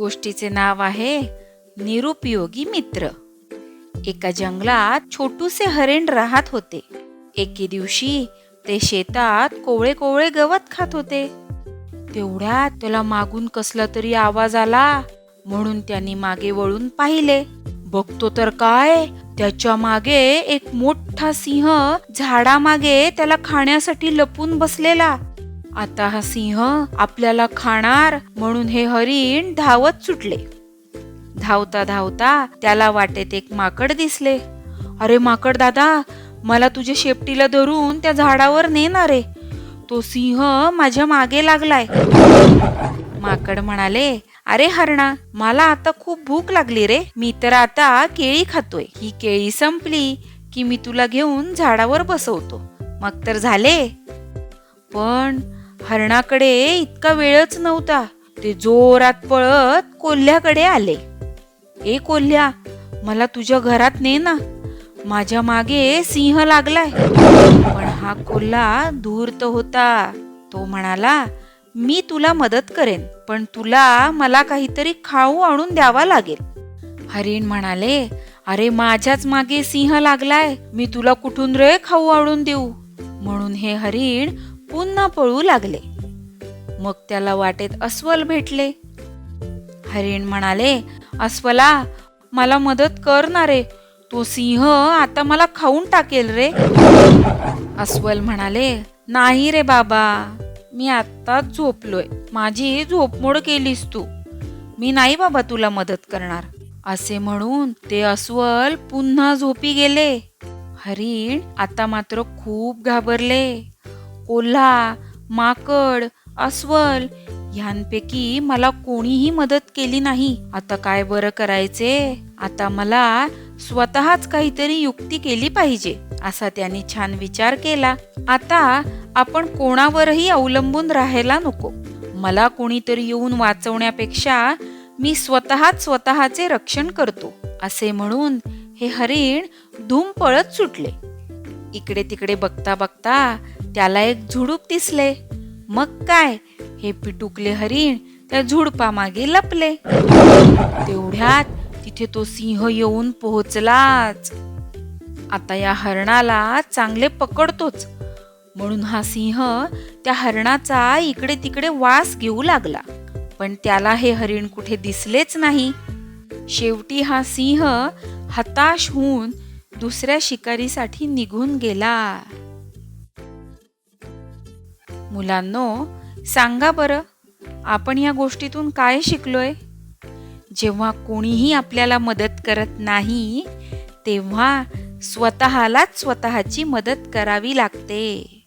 गोष्टीचे नाव आहे निरुपयोगी मित्र. एका जंगलात छोटूसे हरिण राहत होते. एके दिवशी ते शेतात कोवळे कोवळे गवत खात होते. तेवढ्यात त्याला मागून कसला तरी आवाज आला म्हणून त्यांनी मागे वळून पाहिले. बघतो तर काय त्याच्यामागे एक मोठा सिंह झाडामागे त्याला खाण्यासाठी लपून बसलेला. आता हा सिंह आपल्याला खाणार म्हणून हे हरिण धावत सुटले. धावता धावता त्याला वाटेत एक माकड दिसले. अरे माकड दादा मला तुझ्या शेपटीला धरून त्या झाडावर नेणार रे तो सिंह माझ्या मागे लागलाय. माकड म्हणाले अरे हरणा मला आता खूप भूक लागली रे. मी तर आता केळी खातोय. ही केळी संपली की मी तुला घेऊन झाडावर बसवतो. मग तर झाले. पण हरणाकडे इतका वेळच नव्हता. ते जोरात पळत कोल्ह्याकडे आले. ए कोल्ह्या मला तुझ्या घरात ने ना. माझ्या मागे सिंह लागलाय. पण हा कोल्हा धूर्त होता. तो म्हणाला मी तुला मदत करेन पण तुला मला काहीतरी खाऊ आणून द्यावा लागेल. हरिण म्हणाले अरे माझ्याच मागे सिंह लागलाय. मी तुला कुठून रे खाऊ आणून देऊ? म्हणून हे हरिण पुन्हा पळू लागले. मग त्याला वाटेत अस्वल भेटले. हरिण म्हणाले अस्वला मला मदत कर ना रे. तो सिंह आता मला खाऊन टाकेल रे. अस्वल म्हणाले नाही रे बाबा मी आत्ताच झोपलोय. माझी झोपमोड केलीस तू. मी नाही बाबा तुला मदत करणार. असे म्हणून ते अस्वल पुन्हा झोपी गेले. हरिण आता मात्र खूप घाबरले. कोल्हा माकड अस्वल ह्यांपैकी मला कोणीही मदत केली नाही. आता काय बरं करायचे? आता मला स्वतःच काहीतरी युक्ती केली पाहिजे असा त्याने छान विचार केला. आता आपण कोणावरही अवलंबून राहायला नको. मला कोणीतरी येऊन वाचवण्यापेक्षा मी स्वतःच स्वतःचे रक्षण करतो असे म्हणून हे हरिण धूम पळत सुटले. इकडे तिकडे बघता बघता त्याला एक झुडूप दिसले. मग काय? हे पिटुकले हरिण त्या झुडपामागे लपले. तेवढ्यात तिथे तो सिंह येऊन पोहोचलाच. आता या हरणाला चांगले पकडतोच. म्हणून हा सिंह त्या हरणाचा इकडे तिकडे वास घेऊ लागला. पण त्याला हे हरिण कुठे दिसलेच नाही. शेवटी हा सिंह हताश होऊन दुसऱ्या शिकारीसाठी निघून गेला. मुलांनो सांगा बरं आपण या गोष्टीतून काय शिकलोय? जेव्हा कोणीही आपल्याला मदत करत नाही तेव्हा स्वतःलाच स्वतःची मदत करावी लागते.